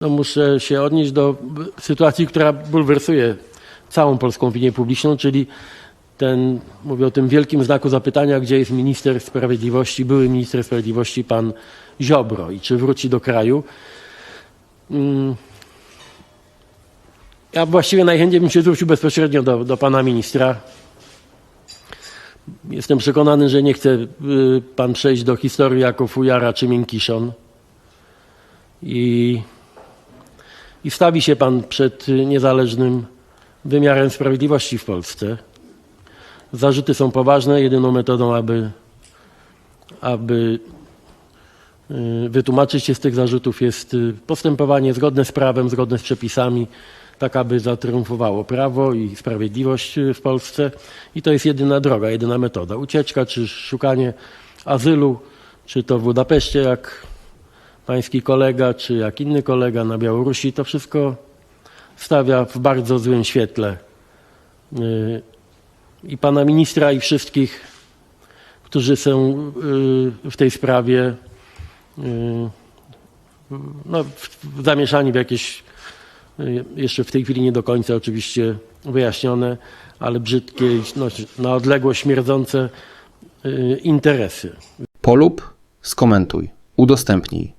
No muszę się odnieść do sytuacji, która bulwersuje całą polską opinię publiczną, czyli ten, mówię o tym wielkim znaku zapytania, gdzie jest minister sprawiedliwości, były minister sprawiedliwości pan Ziobro i czy wróci do kraju. Mm. Ja właściwie najchętniej bym się zwrócił bezpośrednio do, do pana ministra. Jestem przekonany, że nie chce y, pan przejść do historii jako fujara czy miękiszon. I i stawi się pan przed niezależnym wymiarem sprawiedliwości w Polsce. Zarzuty są poważne. Jedyną metodą, aby, aby y, wytłumaczyć się z tych zarzutów jest y, postępowanie zgodne z prawem, zgodne z przepisami, tak aby zatriumfowało prawo i sprawiedliwość y, w Polsce. I to jest jedyna droga, jedyna metoda. Ucieczka czy szukanie azylu, czy to w Budapeszcie, jak pański kolega, czy jak inny kolega na Białorusi, to wszystko stawia w bardzo złym świetle y, i pana ministra, i wszystkich, którzy są y, w tej sprawie y, no, zamieszani w jakieś, jeszcze w tej chwili nie do końca oczywiście wyjaśnione, ale brzydkie, no, na odległość śmierdzące interesy. Polub, skomentuj, udostępnij.